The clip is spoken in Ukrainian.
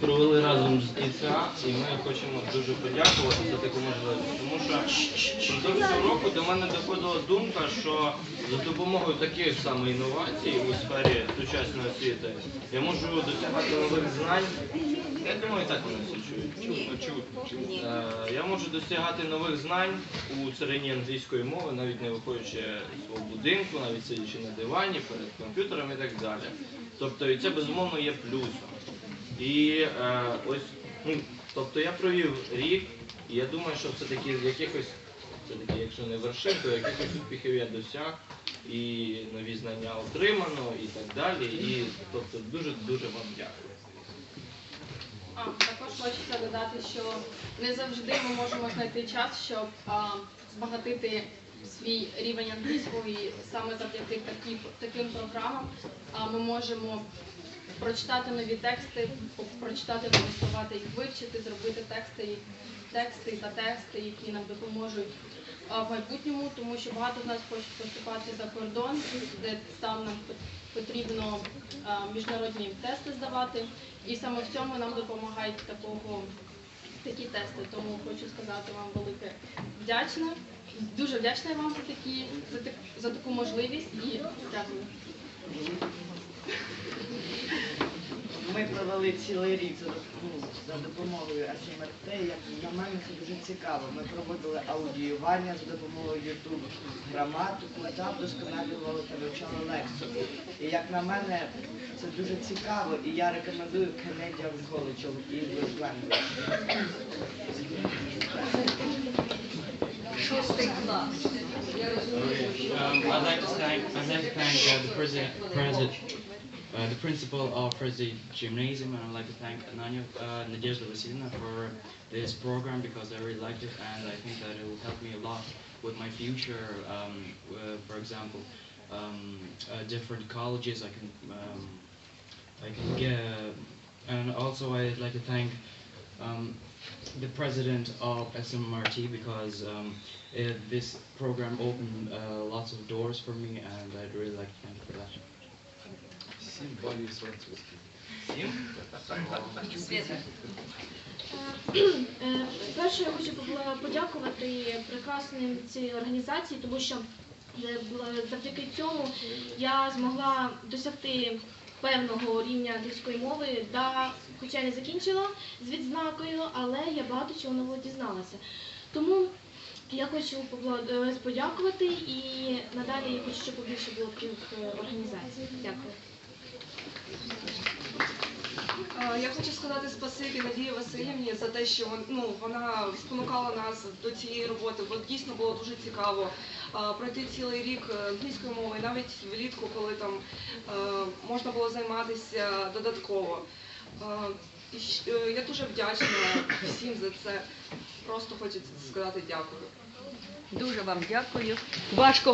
Провели разом з ІЦА, і ми хочемо дуже подякувати за таку можливість. Тому що впродовж цього року до мене доходила думка, що за допомогою таких саме інновацій у сфері сучасної освіти я можу досягати нових знань. Я думаю, так вони всі чують. Чують. Е, Я можу досягати нових знань у царині англійської мови, навіть не виходячи з свого будинку, навіть сидячи на дивані, перед комп'ютером і так далі. Тобто, і це безумовно є плюсом. І е, ось, ну, тобто я провів рік, і я думаю, що все-таки якихось, все-таки, якщо не вершин, то якихось успіхів я досяг, і нові знання отримано, і так далі. І тобто дуже-дуже вам дякую. А, також хочеться додати, що не завжди ми можемо знайти час, щоб а, збагатити свій рівень англійського і саме завдяки такі, таким програмам а, ми можемо прочитати нові тексти, прочитати нові слова та їх вивчити, зробити тексти, тексти та тексти, які нам допоможуть в майбутньому, тому що багато з нас хочуть поступати за кордон, де там нам потрібно міжнародні тести здавати. І саме в цьому нам допомагають такого такі тести. Тому хочу сказати вам велике вдячна. Дуже вдячна вам за такі за, так, за таку можливість і дякую. Ми провели цілий рік за, ну, за допомогою АСМРТ. Як на мене це дуже цікаво. Ми проводили аудіювання за допомогою YouTube, граматику та вдосконалювали та вивчали лексику. І як на мене, це дуже цікаво, і я рекомендую Canadian College of English Language. Um, I'd like to thank, I'd like to thank uh, the president, president, uh, the principal of President Gymnasium, and I'd like to thank Ananya uh, Nadezhda Vasilina for this program because I really liked it, and I think that it will help me a lot with my future. Um, uh, for example, um, uh, different colleges I can um, I can get, and also I'd like to thank um, the president of SMRT because um, uh, this program opened uh, lots of doors for me, and I'd really like to thank you for that. Всім? Е, Перше я хочу подякувати прекрасним цій організації, тому що е, завдяки цьому я змогла досягти певного рівня англійської мови, да, хоча я не закінчила з відзнакою, але я багато чого нового дізналася. Тому я хочу е, подякувати і надалі я хочу, щоб побільше було таких е, організацій. Дякую. Е, Я хочу сказати спасибі Надії Васильівні за те, що ну, вона спонукала нас до цієї роботи, бо дійсно було дуже цікаво е, пройти цілий рік е, англійської мови, навіть влітку, коли там е, можна було займатися додатково. Е, е, Я дуже вдячна всім за це. Просто хочу сказати дякую. Дуже вам дякую. Важко